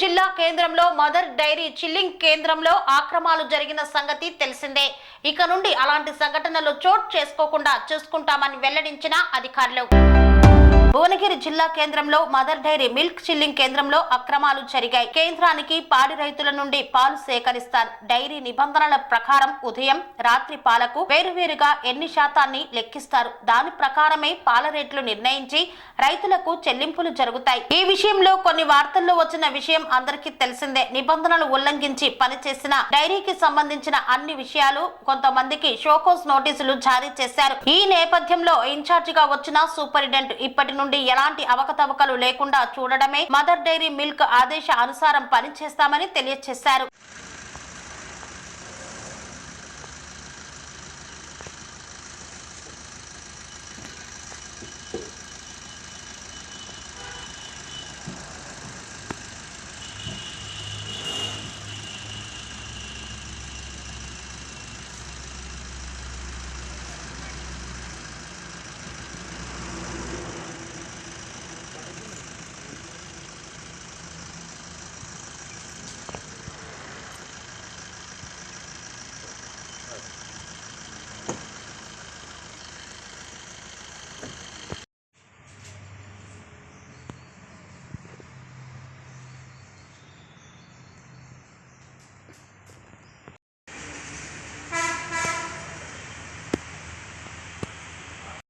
జిల్లా కేంద్రంలో mother dairy chilling కేంద్రంలో ఆక్రమాలు జరిగిన సంగతి తెలిసిందే. ఇక నుండి అలాంటి సంఘటనలు చోటు చేసుకోకుండా చూసుకుంటామని వెల్లడించిన అధికారులు. భువనగిరి జిల్లా కేంద్రంలో మదర్ డైరీ మిల్క్ చిల్లింగ్ కేంద్రంలో అక్రమాలు జరిగాయి. కేంద్రానికి పాడి రైతుల నుండి పాలు సేకరిస్తారు. డైరీ నిబంధనల ప్రకారం ఉదయం రాత్రి పాలకు వేరువేరుగా ఎన్ని శాతాన్ని లెక్కిస్తారు? దాని ప్రకారమే పాల రేట్లు నిర్ణయించి రైతులకు చెల్లింపులు జరుగుతాయి. ఈ విషయంలో కొన్ని వార్తల్లో వచ్చిన విషయం అందరికీ తెలిసిందే. నిబంధనలు ఉల్లంఘించి పనిచేసిన డైరీకి సంబంధించిన అన్ని విషయాలు కొంతమందికి షోకోస్ నోటీసులు జారీ చేశారు. ఈ నేపథ్యంలో ఇన్ఛార్జిగా వచ్చిన సూపరింటెండెంట్ ఇప్పటి నుండి ఎలాంటి అవకతవకలు లేకుండా చూడడమే మదర్ డైరీ మిల్క్ ఆదేశ అనుసారం పనిచేస్తామని తెలియజేశారు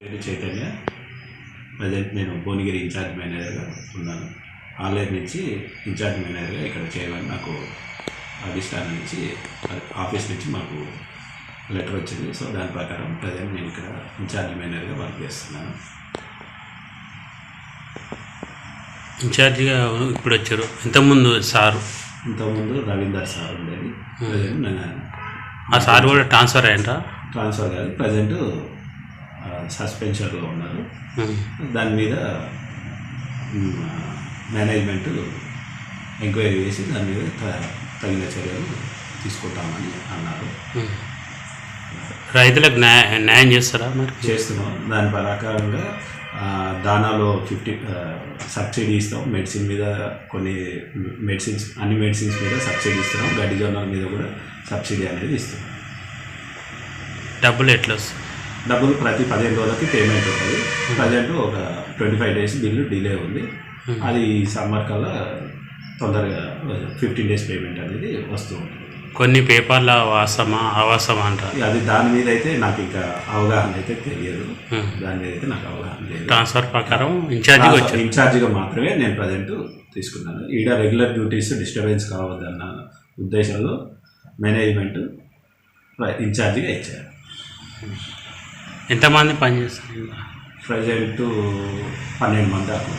పేరు చైతన్య. ప్రజెంట్ నేను భువనగిరి ఇన్ఛార్జ్ మేనేజర్గా ఉన్నాను. ఆన్లైన్ నుంచి ఇన్ఛార్జ్ మేనేజర్గా ఇక్కడ చేయమని నాకు అధిష్టానం నుంచి ఆఫీస్ నుంచి మాకు లెటర్ వచ్చింది. సో దాని ప్రకారం ప్రజెంట్ నేను ఇక్కడ ఇన్ఛార్జ్ మేనేజర్గా వర్క్ చేస్తున్నాను. ఇన్ఛార్జిగా ఇప్పుడు వచ్చారు. ఇంతకుముందు సారు. ఇంతకుముందు రవీందర్ సార్ ఉండేది. ప్రజెంట్ ఆ సార్ కూడా ట్రాన్స్ఫర్ అయ్యంట ట్రాన్స్ఫర్ కాదు ప్రజెంట్ సస్పెన్షన్లో ఉన్నారు. దాని మీద మేనేజ్మెంట్ ఎంక్వైరీ చేసి దాని మీద తగిన చర్యలు తీసుకుంటామని అన్నారు. రైతులకు న్యాయ చేస్తారా మరి? చేస్తున్నాం. దాని ప్రకారంగా దానాలో ఫిఫ్టీ సబ్సిడీ ఇస్తాం. మెడిసిన్ మీద కొన్ని మెడిసిన్స్ అన్ని మెడిసిన్స్ మీద సబ్సిడీ ఇస్తున్నాం. గడ్డి జొన్నల మీద కూడా సబ్సిడీ అనేది ఇస్తున్నాం. డబ్బులు ఎట్లా వస్తాయి? డబ్బులు ప్రతి పదిహేను రోజులకి పేమెంట్ ఉంటుంది. ప్రజెంట్ ఒక twenty five days bill delay ఉంది. అది సమ్మర్ కల్లా తొందరగా ఫిఫ్టీన్ డేస్ పేమెంట్ అనేది వస్తూ ఉంటుంది. కొన్ని పేపర్ల వాసమా అవాసమా అంటారు అది దాని మీద అయితే నాకు ఇంకా అవగాహన అయితే తెలియదు. దాని మీద అయితే నాకు అవగాహన లేదు. ట్రాన్స్ఫర్ ప్రకారం ఇన్ఛార్జిగా వచ్చారు. ఇన్ఛార్జిగా మాత్రమే నేను ప్రజెంట్ తీసుకున్నాను. ఈడ రెగ్యులర్ డ్యూటీస్ డిస్టర్బెన్స్ కావద్దన్న ఉద్దేశంలో మేనేజ్మెంట్ ఇన్ఛార్జిగా ఇచ్చారు. ఎంతమంది పనిచేస్తారు ప్రజెంట్ పన్నెండు మంది దాకా.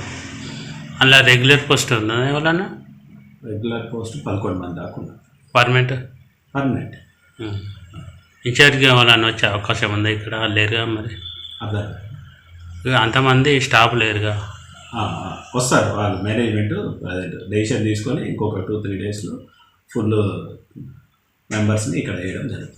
అలా రెగ్యులర్ పోస్ట్ ఉందా ఎవరన్నా? రెగ్యులర్ పోస్ట్ పదకొండు మంది దాకా ఉన్నారు పర్మనెంట్? పర్మనెంట్. ఇన్ఛార్జిగా ఎవరన్నా వచ్చే అవకాశం ఉందా ఇక్కడ? లేరుగా మరి? ఇక అంతమంది స్టాఫ్ లేరుగా? వస్తారు వాళ్ళు మేనేజ్మెంట్ డెసిషన్ తీసుకొని ఇంకొక టూ త్రీ డేస్లో ఫుల్ మెంబర్స్ని ఇక్కడ వేయడం జరుగుతుంది.